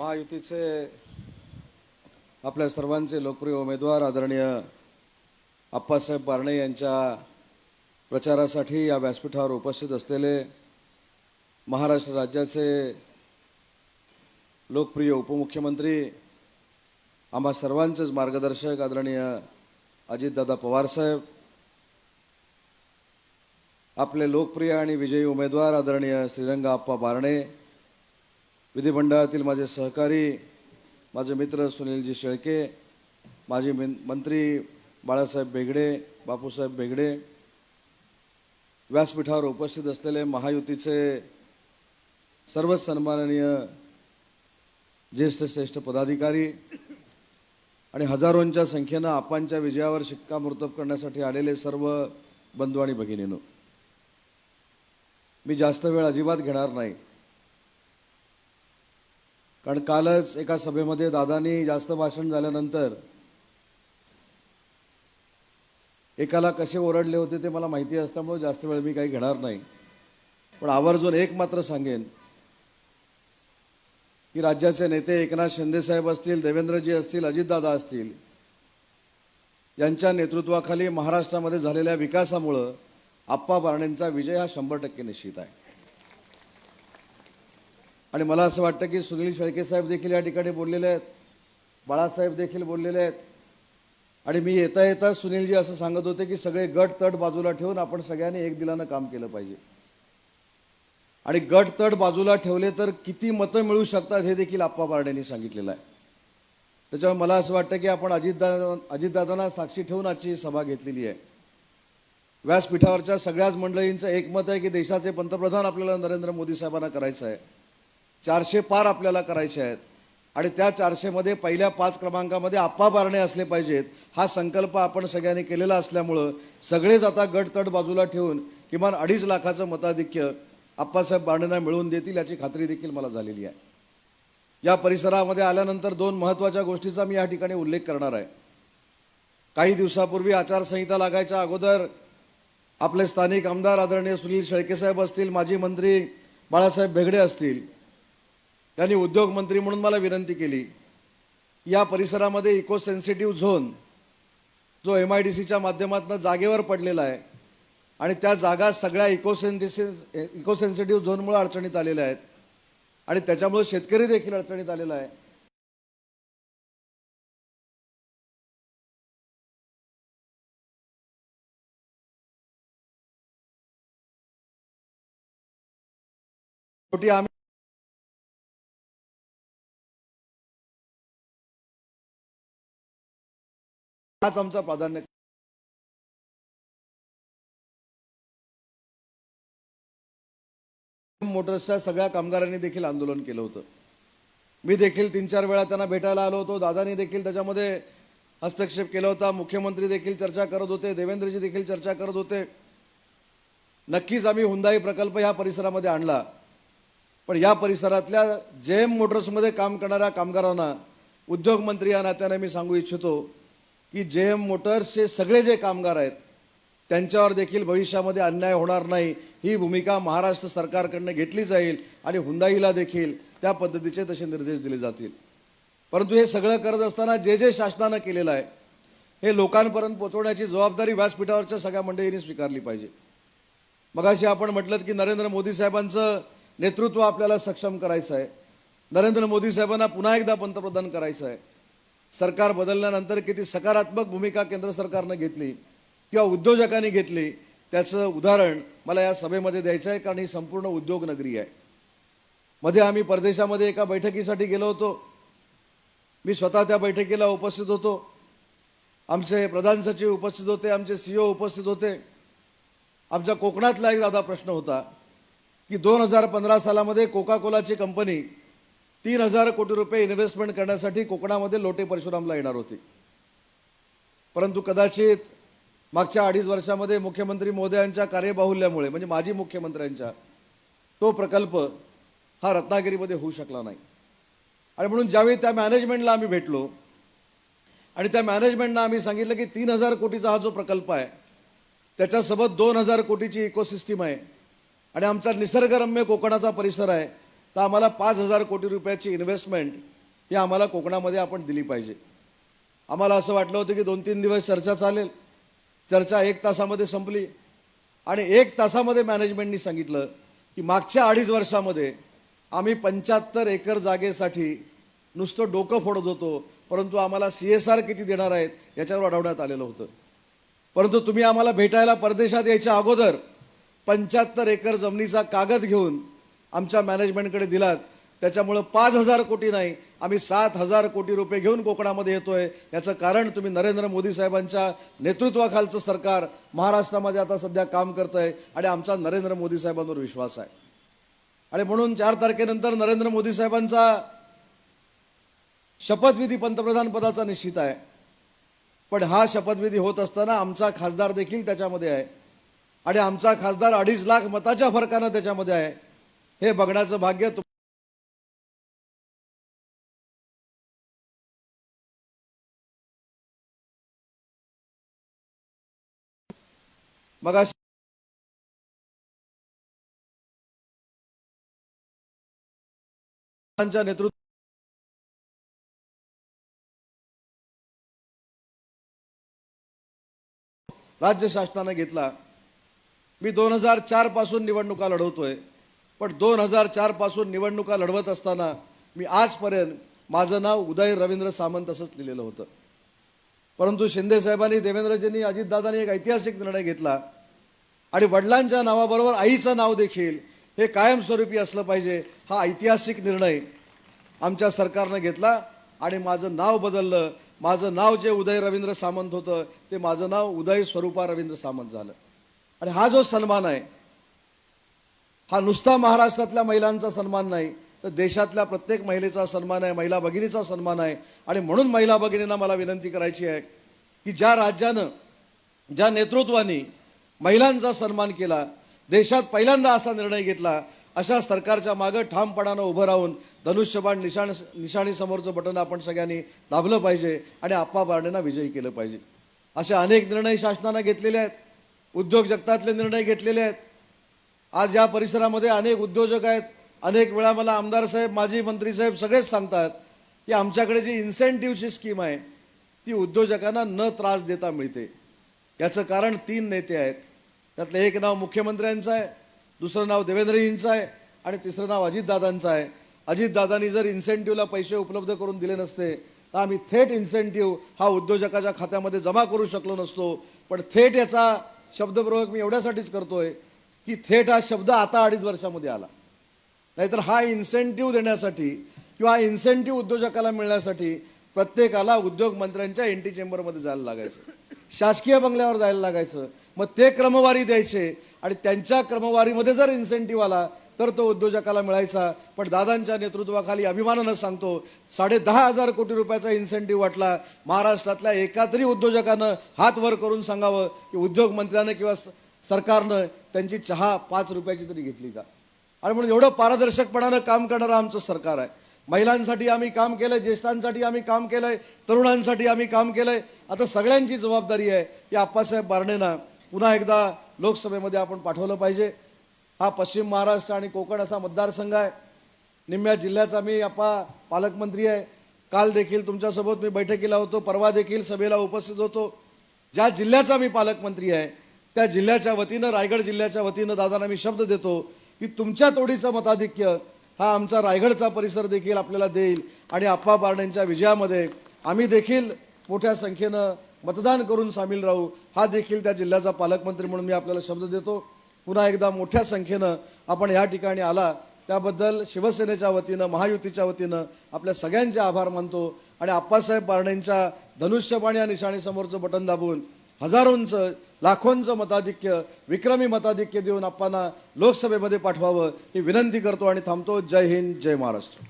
महायुतीचे आपल्या सर्वांचे लोकप्रिय उमेदवार आदरणीय आप्पासाहेब बारणे यांच्या प्रचारासाठी या व्यासपीठावर उपस्थित असलेले महाराष्ट्र राज्याचे लोकप्रिय उपमुख्यमंत्री आम्हा सर्वांचेच मार्गदर्शक आदरणीय अजितदादा पवारसाहेब आपले लोकप्रिय आणि विजयी उमेदवार आदरणीय श्रीरंगा आप्पा बारणे विधिमंडळातील माझे सहकारी माझे मित्र सुनीलजी शेळके माजी मिन- मंत्री बाळासाहेब बेगडे बापूसाहेब बेगडे व्यासपीठावर उपस्थित असलेले महायुतीचे सर्व सन्माननीय ज्येष्ठ श्रेष्ठ पदाधिकारी आणि हजारोंच्या संख्येनं आपांच्या विजयावर शिक्कामोर्तब करण्यासाठी आलेले सर्व बंधू आणि भगिनीनो मी जास्त वेळ अजिबात घेणार नाही. कारण कालच एका सभेमध्ये दादानी जास्त भाषण झाल्यानंतर एकाला कसे ओरडले होते ते मला माहिती असल्यामुळे जास्त वेळ मी काही घेणार नाही. पण आवर्जून एक मात्र सांगेन की राज्याचे नेते एकनाथ शिंदेसाहेब असतील देवेंद्रजी असतील अजितदादा असतील यांच्या नेतृत्वाखाली महाराष्ट्रामध्ये झालेल्या विकासामुळं आप्पा बारणेंचा विजय हा शंभर टक्के निश्चित आहे. आणि मला असं वाटतं की सुनील शेळके साहेब देखील या ठिकाणी बोललेले आहेत बाळासाहेब देखील बोललेले आहेत. आणि मी येता येता सुनीलजी असं सांगत होते की सगळे गट तट बाजूला ठेवून आपण सगळ्यांनी एक दिलानं काम केलं पाहिजे. आणि गट तट बाजूला ठेवले तर किती मतं मिळू शकतात हे देखील आप्पा बारडेंनी सांगितलेलं आहे. त्याच्यामुळे मला असं वाटतं की आपण अजितदा अजितदादांना साक्षी ठेवून आजची सभा घेतलेली आहे. व्यासपीठावरच्या सगळ्याच मंडळींचं एकमत आहे की देशाचे पंतप्रधान आपल्याला नरेंद्र मोदी साहेबांना करायचं आहे. चारशे पार आपल्याला करायचे आहेत. आणि त्या चारशेमध्ये पहिल्या पाच क्रमांकामध्ये आप्पा बारणे असले पाहिजेत हा संकल्प आपण सगळ्यांनी केलेला असल्यामुळं सगळेच आता गटतट बाजूला ठेवून किमान अडीच लाखाचं मताधिक्य आप्पासाहेब बारणेंना मिळवून देतील याची खात्री देखील मला झालेली आहे. या परिसरामध्ये आल्यानंतर दोन महत्त्वाच्या गोष्टीचा मी या ठिकाणी उल्लेख करणार आहे. काही दिवसापूर्वी आचारसंहिता लागायच्या अगोदर आपले स्थानिक आमदार आदरणीय सुनील शेळकेसाहेब असतील माजी मंत्री बाळासाहेब बेगडे असतील त्यांनी उद्योगमंत्री म्हणून मला विनंती केली. या परिसरामध्ये इको सेन्सिटिव्ह झोन जो एम आय डी सीच्या माध्यमातून जागेवर पडलेला आहे आणि त्या जागा सगळ्या इकोसेन्सि इको सेन्सिटिव्ह झोनमुळे अडचणीत आलेल्या आहेत. आणि त्याच्यामुळे शेतकरी देखील अडचणीत आलेला आहे. शेवटी आम्ही हाच आमचा प्राधान्य. मोटर्सच्या सगळ्या कामगारांनी देखील आंदोलन केलं होतं. मी देखील तीन चार वेळा त्यांना भेटायला आलो होतो. दादानी देखील त्याच्यामध्ये हस्तक्षेप केला होता. मुख्यमंत्री देखील चर्चा करत होते. देवेंद्रजी देखील चर्चा करत होते. नक्कीच आम्ही हुंदाई प्रकल्प ह्या परिसरामध्ये आणला. पण या परिसरातल्या जे एम मोटर्समध्ये काम करणाऱ्या कामगारांना उद्योगमंत्री या नात्याने मी सांगू इच्छितो की जे एम मोटर्सचे सगळे जे कामगार आहेत त्यांच्यावर देखील भविष्यामध्ये अन्याय होणार नाही. ही भूमिका महाराष्ट्र सरकारकडनं घेतली जाईल आणि हुंदाईला देखील त्या पद्धतीचे तसे निर्देश दिले जातील. परंतु हे सगळं करत असताना जे जे शासनानं केलेलं आहे हे लोकांपर्यंत पोहोचवण्याची जबाबदारी व्यासपीठावरच्या सगळ्या मंडळींनी स्वीकारली पाहिजे. मगाशी आपण म्हटलं की नरेंद्र मोदी साहेबांचं नेतृत्व आपल्याला सक्षम करायचं आहे. नरेंद्र मोदी साहेबांना पुन्हा एकदा पंतप्रधान करायचं आहे. सरकार बदलल्यानंतर किती सकारात्मक भूमिका केंद्र सरकारनं घेतली किंवा उद्योजकांनी घेतली त्याचं उदाहरण मला या सभेमध्ये द्यायचं आहे कारण ही संपूर्ण उद्योग नगरी आहे. मध्ये आम्ही परदेशामध्ये एका बैठकीसाठी गेलो होतो. मी स्वतः त्या बैठकीला उपस्थित होतो. आमचे प्रधान सचिव उपस्थित होते आमचे सीओ उपस्थित होते. आमच्या कोकणातला एक दादा प्रश्न होता की दोन हजार पंधरा सालामध्ये कोका कोलाची कंपनी तीन हजार कोटी रुपये इन्व्हेस्टमेंट करण्यासाठी कोकणामध्ये लोटे परशुरामला येणार होती. परंतु कदाचित मागच्या अडीच वर्षामध्ये मुख्यमंत्री मोदयांच्या कार्यबाहुल्यामुळे म्हणजे माजी मुख्यमंत्र्यांच्या तो प्रकल्प हा रत्नागिरीमध्ये होऊ शकला नाही. आणि म्हणून ज्यावेळी त्या मॅनेजमेंटला आम्ही भेटलो आणि त्या मॅनेजमेंटनं आम्ही सांगितलं की तीन हजार कोटीचा हा जो प्रकल्प आहे त्याच्यासोबत दोन हजार कोटीची इकोसिस्टीम आहे आणि आमचा निसर्गरम्य कोकणाचा परिसर आहे तर आम्हाला पाच हजार कोटी रुपयाची इन्व्हेस्टमेंट ही आम्हाला कोकणामध्ये आपण दिली पाहिजे. आम्हाला असं वाटलं होतं की दोन तीन दिवस चर्चा चालेल. चर्चा एक तासामध्ये संपली. आणि एक तासामध्ये मॅनेजमेंटनी सांगितलं की मागच्या अडीच वर्षामध्ये आम्ही पंच्याहत्तर एकर जागेसाठी नुसतं डोकं फोडत होतो परंतु आम्हाला सी एस आर किती देणार आहेत याच्यावर अडवण्यात आलेलं होतं. परंतु तुम्ही आम्हाला भेटायला परदेशात यायच्या अगोदर पंच्याहत्तर एकर जमिनीचा कागद घेऊन आमच्या मॅनेजमेंटकडे दिलात. त्याच्यामुळं पाच हजार कोटी नाही आम्ही सात हजार कोटी रुपये घेऊन कोकणामध्ये येतोय. याचं कारण तुम्ही नरेंद्र मोदी साहेबांच्या नेतृत्वाखालचं सरकार महाराष्ट्रामध्ये आता सध्या काम करत आहे आणि आमचा नरेंद्र मोदी साहेबांवर विश्वास आहे. आणि म्हणून चार तारखेनंतर नरेंद्र मोदी साहेबांचा शपथविधी पंतप्रधान पदाचा निश्चित आहे. पण हा शपथविधी होत असताना आमचा खासदार देखील त्याच्यामध्ये आहे. आणि आमचा खासदार अडीच लाख मताच्या फरकानं त्याच्यामध्ये आहे. हे बघण्याचं भाग्य तुम- मग नेतृत्व राज्य शासनाने घेतला. मी दोन हजार चारपासून निवडणुका लढवतोय. पण दोन हजार चारपासून निवडणुका लढवत असताना मी आजपर्यंत माझं नाव उदय रवींद्र सामंत असंच लिहिलेलं होतं. परंतु शिंदे साहेबांनी देवेंद्रजींनी अजितदादांनी एक ऐतिहासिक निर्णय घेतला आणि वडिलांच्या नावाबरोबर आईचं नाव देखील हे कायमस्वरूपी असलं पाहिजे हा ऐतिहासिक निर्णय आमच्या सरकारनं घेतला आणि माझं नाव बदललं. माझं नाव जे उदय रवींद्र सामंत होतं ते माझं नाव उदय स्वरूपा रवींद्र सामंत झालं. आणि हा जो सन्मान आहे हा नुसता महाराष्ट्रातल्या महिलांचा सन्मान नाही तर देशातल्या प्रत्येक महिलेचा सन्मान आहे महिला भगिनीचा सन्मान आहे. आणि म्हणून महिला भगिनींना मला विनंती करायची आहे की ज्या राज्यानं ज्या नेतृत्वाने महिलांचा सन्मान केला देशात पहिल्यांदा असा निर्णय घेतला अशा सरकारच्या मागं ठामपणानं उभं राहून धनुष्यबाण निशाण निशाणीसमोरचं बटन आपण सगळ्यांनी दाबलं पाहिजे आणि आप्पा बारणेंना विजयी केलं पाहिजे. असे अनेक निर्णय शासनानं घेतलेले आहेत. उद्योग जगतातले निर्णय घेतलेले आहेत. आज या परिसरामध्ये अनेक उद्योजक आहेत. अनेक वेळा मला आमदार साहेब माजी मंत्री साहेब सगळेच सांगतात की आमच्याकडे जी इन्सेंटिव्हची स्कीम आहे ती उद्योजकांना न त्रास देता मिळते. याचं कारण तीन नेते आहेत. त्यातलं एक नाव मुख्यमंत्र्यांचं आहे दुसरं नाव देवेंद्रजींचं आहे आणि तिसरं नाव अजितदादांचं आहे. अजितदादांनी जर इन्सेंटिव्हला पैसे उपलब्ध करून दिले नसते तर आम्ही थेट इन्सेंटिव्ह हा उद्योजकाच्या खात्यामध्ये जमा करू शकलो नसतो. पण थेट याचा शब्दप्रयोग मी एवढ्यासाठीच करतोय की थेट हा शब्द आता अडीच वर्षामध्ये आला. नाहीतर हा इन्सेंटिव्ह देण्यासाठी किंवा हा इन्सेंटिव्ह उद्योजकाला मिळण्यासाठी प्रत्येकाला उद्योग मंत्र्यांच्या एनटी चेंबरमध्ये जायला लागायचं. शासकीय बंगल्यावर जायला लागायचं. मग ते क्रमवारी द्यायचे आणि त्यांच्या क्रमवारीमध्ये जर इन्सेंटिव्ह आला तर तो उद्योजकाला मिळायचा. पण दादांच्या नेतृत्वाखाली अभिमानानं सांगतो साडे दहा हजार कोटी रुपयाचा इन्सेंटिव्ह वाटला. महाराष्ट्रातल्या एका तरी उद्योजकानं हात वर करून सांगावं की उद्योग मंत्र्यानं किंवा सरकारनं त्यांची चहा पाच रुपयाची तरी घेतली का? आणि म्हणून एवढं पारदर्शकपणानं काम करणारं आमचं सरकार आहे. महिलांसाठी आम्ही काम केलंय ज्येष्ठांसाठी आम्ही काम केलंय तरुणांसाठी आम्ही काम केलंय. आता सगळ्यांची जबाबदारी आहे की आप्पासाहेब बारणेंना पुन्हा एकदा लोकसभेमध्ये आपण पाठवलं पाहिजे. हा पश्चिम महाराष्ट्र आणि कोकण असा मतदारसंघ आहे. निम्म्या जिल्ह्याचा मी आपा पालकमंत्री आहे. काल देखील तुमच्यासोबत मी बैठकीला होतो परवा देखील सभेला उपस्थित होतो. ज्या जिल्ह्याचा मी पालकमंत्री आहे त्या जिल्ह्याच्या वतीनं रायगड जिल्ह्याच्या वतीनं दादांना मी शब्द देतो की तुमच्या तोडीचं मताधिक्य हा आमचा रायगडचा परिसर देखील आपल्याला देईल आणि आप्पा बारणेंच्या विजयामध्ये आम्ही देखील मोठ्या संख्येनं मतदान करून सामील राहू. हा देखील त्या जिल्ह्याचा पालकमंत्री म्हणून मी आपल्याला शब्द देतो. पुन्हा एकदा मोठ्या संख्येनं आपण या ठिकाणी आला. त्याबद्दल शिवसेनेच्या वतीनं महायुतीच्या वतीनं आपल्या सगळ्यांचे आभार मानतो. आणि आप्पासाहेब बारणेंच्या धनुष्यपाणी या निशाणीसमोरचं बटन दाबून हजारोंचं लाखोंचं मताधिक्य विक्रमी मताधिक्य देऊन आपण लोकसभेमध्ये पाठवावं ही विनंती करतो आणि थांबतो. जय हिंद जय महाराष्ट्र.